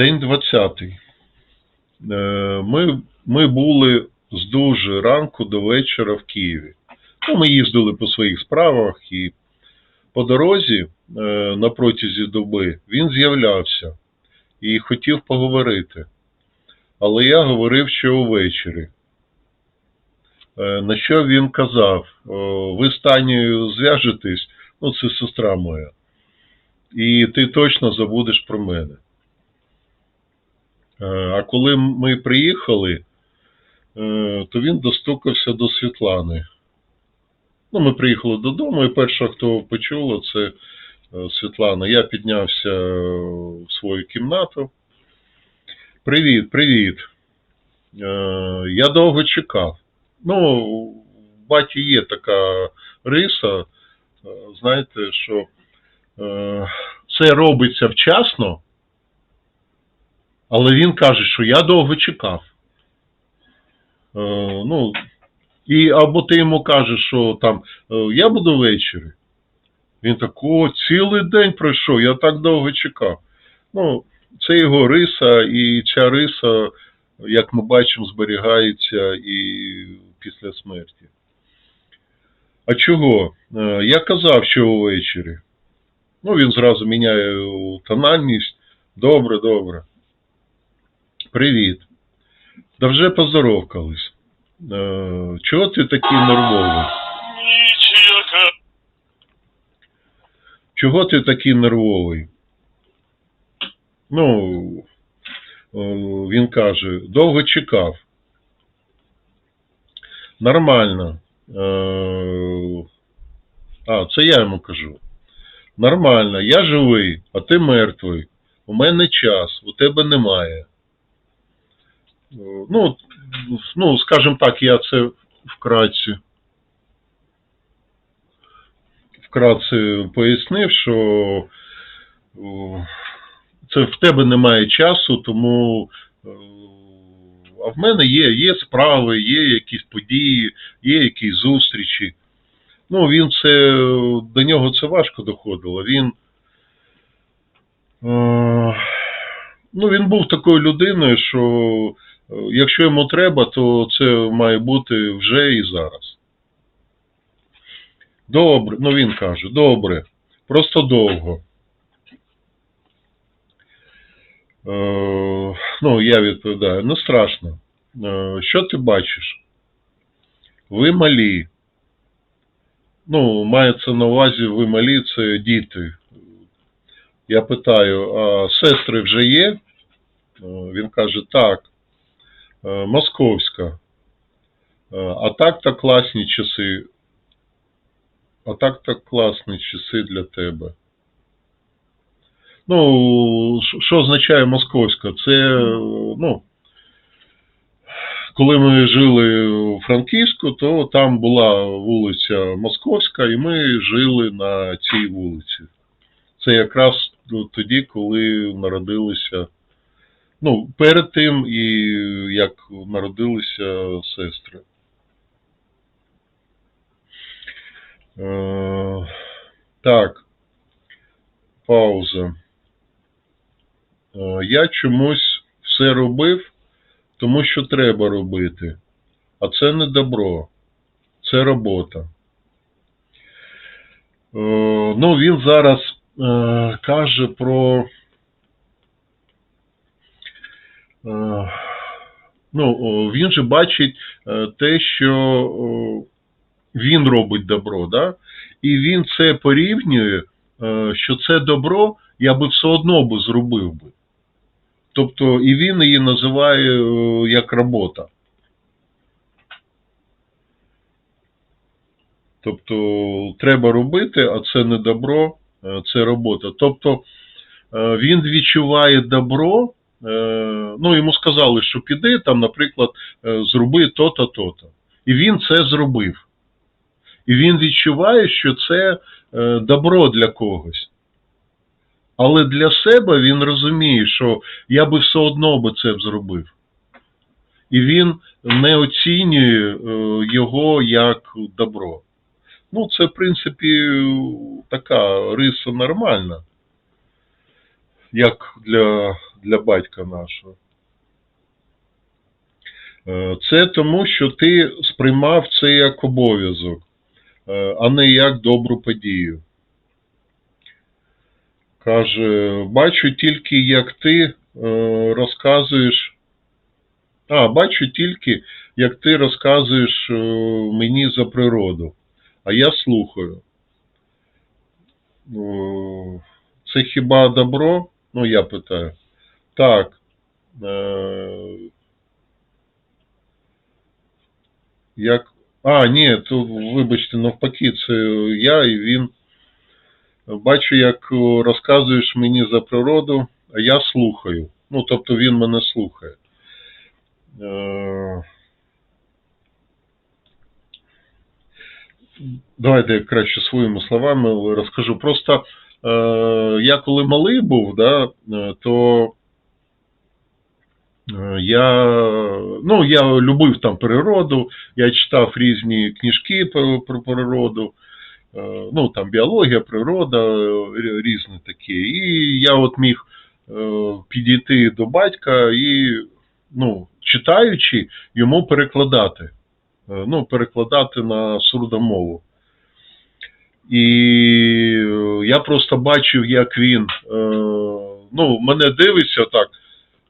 День 20. Ми, ми були з дуже ранку до вечора в Києві. Ну, ми їздили по своїх справах і по дорозі е, на протязі доби він з'являвся і хотів поговорити. Але я говорив ще увечері. Е, На що він казав? Ви з Танею зв'яжетесь, ну це сестра моя, і ти точно забудеш про мене. Е, А коли ми приїхали, е, то він достукався до Світлани. Ну, ми приїхали додому, і перша, хто почула, це е, Світлана. Я піднявся в свою кімнату. Привіт, привіт. Я довго чекав. Ну, в баті є така риса, знаєте, що це робиться вчасно, але він каже, що я довго чекав. Е, ну, і або ти йому кажеш, що там е, я буду ввечері. Він так, о, цілий день пройшов, я так довго чекав. Ну, це його риса, і ця риса, як ми бачимо, зберігається і після смерті. А чого? Е, Я казав, що увечері. Ну, він зразу міняє тональність. Добре, добре. Привіт. Да вже поздоровкались. Е, Чого ти такий нервовий? Чого ти такий нервовий? Ну, е, він каже, довго чекав. Нормально. Е, А, це я йому кажу. Нормально, я живий, а ти мертвий. У мене час, у тебе немає. Ну, ну, скажімо так, я це вкратці. Вкратце пояснив, що це в тебе немає часу, тому а в мене є, є справи, є якісь події, є якісь зустрічі. Ну, він це до нього це важко доходило. Він, ну, він був такою людиною, що якщо йому треба, то це має бути вже і зараз. Добре, ну він каже, добре, просто довго. Е, ну, я відповідаю, не страшно. Е, що ти бачиш? Ви малі. Ну, мається на увазі, ви малі, це діти. Я питаю, а сестри вже є? Е, Він каже, так. Е, Московська. Е, А так то класні часи. А так так класні часи для тебе. Ну, що означає московська? Це, ну, коли ми жили у Франківську, то там була вулиця Московська, і ми жили на цій вулиці. Це якраз тоді, коли народилися. Ну, перед тим, і як народилися сестри. Е, Так. Пауза. Е, Я чомусь все робив, тому що треба робити. А це не добро, це робота. Е, Ну, він зараз е, каже про. е, Ну, він же бачить е, те, що він робить добро, да? і він це порівнює, е, що це добро я би все одно би зробив би. Тобто і він її називає е, як робота. Тобто треба робити, а це не добро, е, це робота. Тобто е, він відчуває добро, е, ну йому сказали, що піди там, наприклад, е, зроби то-то, то-то. І він це зробив. І він відчуває, що це е, добро для когось. Але для себе він розуміє, що я би все одно би це зробив. І він не оцінює е, його як добро. Ну, це, в принципі, така риса нормальна. Як для, для батька нашого. Е, Це тому, що ти сприймав це як обов'язок, е, а не як добру подію. Каже, бачу тільки, як ти е, розказуєш. А, бачу тільки, як ти розказуєш мені за природу, а я слухаю. Це хіба добро? Ну, я питаю. Так. Е, Як. А, ні, то вибачте, навпаки, це я і він. Бачу, як розказуєш мені за природу, а я слухаю. Ну, тобто він мене слухає. Е, Давайте я краще своїми словами розкажу. Просто е, я коли малий був, да, то я, ну, я любив там природу, я читав різні книжки про, про природу, е, ну там біологія, природа, е, різні такі. І я от міг е, підійти до батька і, ну, читаючи, йому перекладати. Е, Ну, перекладати на сурдомову. І е, я просто бачив, як він е, ну, мене дивиться так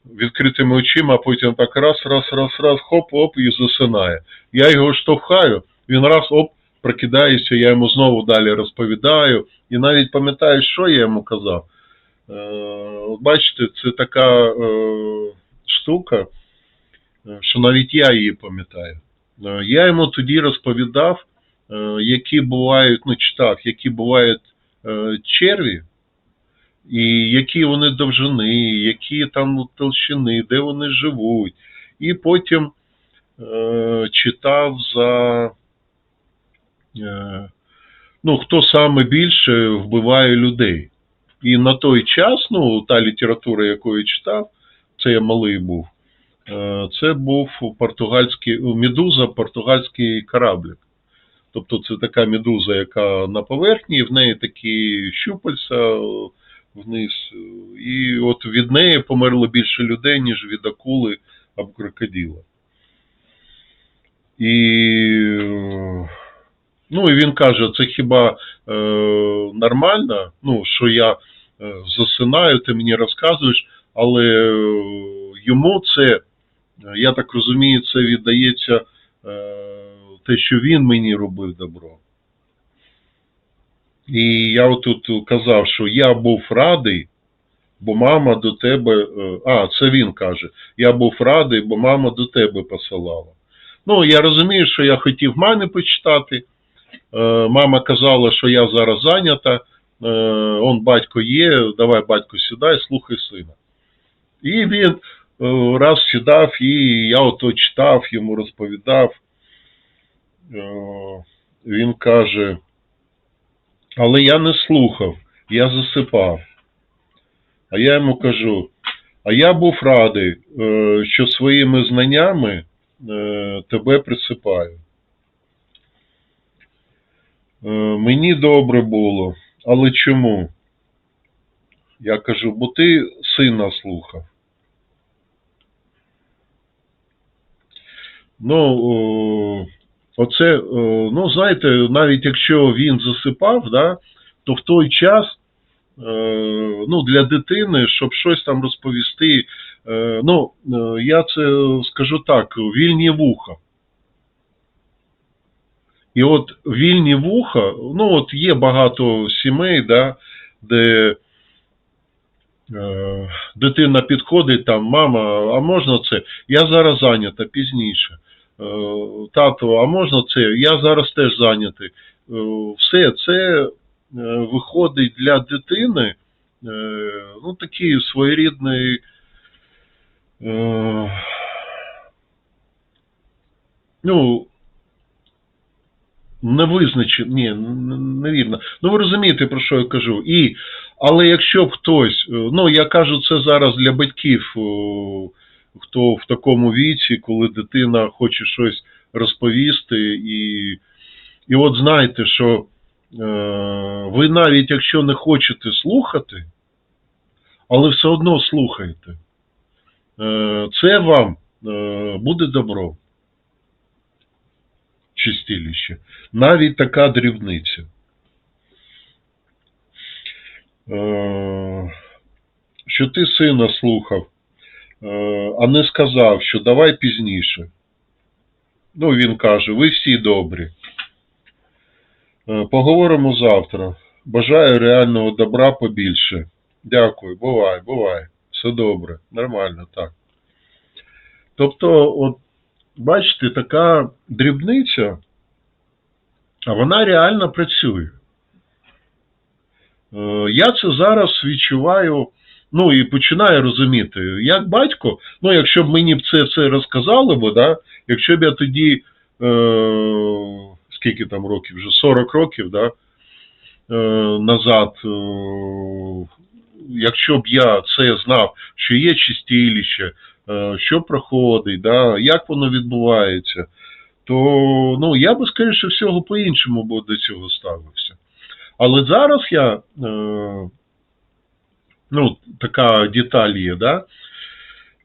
відкритими очима, а потім так раз, раз, раз, раз, хоп, оп, і засинає. Я його штовхаю, він раз, оп, прокидається, я йому знову далі розповідаю. І навіть пам'ятаю, що я йому казав. Е, бачите, це така е, штука, е, що навіть я її пам'ятаю. Я йому тоді розповідав, які бувають, ну, читав, які бувають черві, і які вони довжини, які там толщини, де вони живуть. І потім е, читав за е, ну, хто саме більше вбиває людей. І на той час, ну, та література, яку я читав, це я малий був, е, це був португальський, медуза, португальський кораблик. Тобто це така медуза, яка на поверхні, в неї такі щупальця вниз. І от від неї померло більше людей, ніж від акули або крокодила. І, ну, і він каже, це хіба е, нормально, ну, що я е, засинаю, ти мені розказуєш, але е, йому це, е, я так розумію, це віддається е, те, що він мені робив добро. І я отут казав, що я був радий, бо мама до тебе. е, А, це він каже. Я був радий, бо мама до тебе посилала. Ну, я розумію, що я хотів мамі почитати. Е, Мама казала, що я зараз зайнята. Е, Он батько є, давай батько сідай, слухай сина. І він раз сідав, і я ото читав, йому розповідав. Він каже, але я не слухав, я засипав. А я йому кажу, а я був радий, е, що своїми знаннями е, тебе присипаю. Е, Мені добре було, але чому? Я кажу, бо ти сина слухав. Ну, оце, ну, знаєте, навіть якщо він засипав, да, то в той час, е, ну, для дитини, щоб щось там розповісти, е, ну, е, я це скажу так, вільні вуха. І от вільні вуха, ну от є багато сімей, да, де е, дитина підходить, там, мама, а можна це? Я зараз зайнята пізніше. Е, тато, а можна це? Я зараз теж зайнятий. Е, все це е, виходить для дитини ну, такий своєрідний. Ну, не визначив, ні, невірно. Ну ви розумієте, про що я кажу. І, але якщо б хтось, ну я кажу це зараз для батьків, хто в такому віці, коли дитина хоче щось розповісти, і, і от знаєте, що е, ви навіть якщо не хочете слухати, але все одно слухайте. Е, Це вам е, буде добро. Чистилище. Навіть така дрібниця. Е, Що ти сина слухав, а не сказав, що давай пізніше. Ну, він каже, ви всі добрі. Е, Поговоримо завтра. Бажаю реального добра побільше. Дякую, бувай, бувай. Все добре, нормально, так. Тобто, от, бачите, така дрібниця, а вона реально працює. Е, Я це зараз відчуваю, ну і починаю розуміти, як батько, ну якщо б мені б це все розказали б, да, якщо б я тоді, е, скільки там років, вже 40 років, да, е, назад, е, якщо б я це знав, що є чистилище, е, що проходить, да, як воно відбувається, то ну, я би, скоріше всього, по-іншому до цього ставився. Але зараз я, е, ну, така деталь є, да,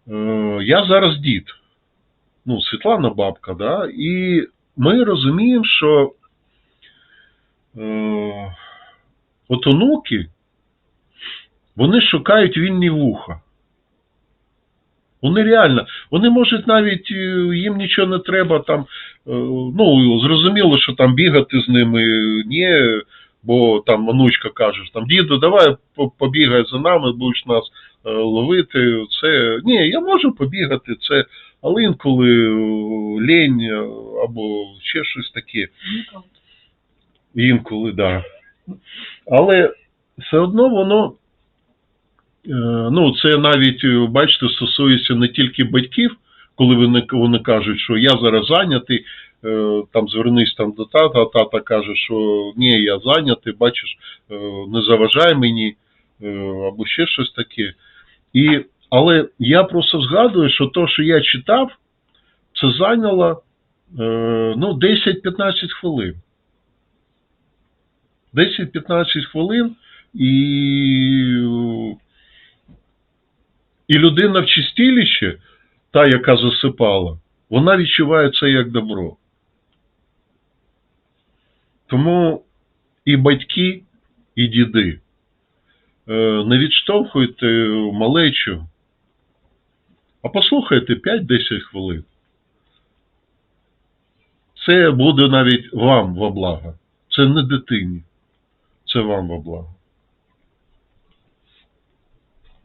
е, я зараз дід, ну, Світлана бабка, да, і ми розуміємо, що е, от онуки, вони шукають вільні вуха. Вони реально, вони можуть навіть, е, їм нічого не треба там, ну, зрозуміло, що там бігати з ними, ні, бо там онучка каже, там, діду, давай побігай за нами, будеш нас е, ловити. Це, ні, я можу побігати, це, але інколи е, лінь е, або ще щось таке. Інколи, так. Да. Але все одно воно, ну, це навіть, бачите, стосується не тільки батьків, коли вони, вони кажуть, що я зараз зайнятий, там звернись там до тата, а тата каже, що ні, я зайнятий, бачиш, е, не заважай мені, е, або ще щось таке. І, але я просто згадую, що то, що я читав, це зайняло е, ну, 10-15 хвилин. 10-15 хвилин і, і людина в чистилищі, та, яка засипала, вона відчуває це як добро. Тому і батьки, і діди е, не відштовхуйте малечу, а послухайте 5-10 хвилин. Це буде навіть вам во благо. Це не дитині. Це вам во благо.